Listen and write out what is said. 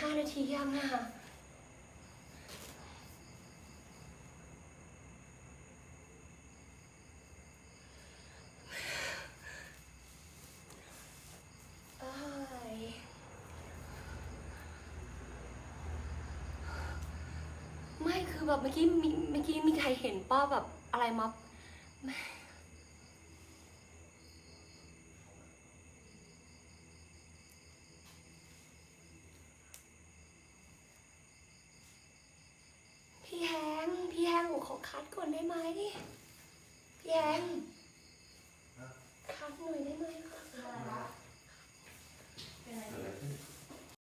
ห้านาทียังอะเอ้ยไม่คือแบบเมื่อกี้มีเมื่อกี้มีใครเห็นป้าแบบอะไรมาไม่ คัดก่อนได้ไหม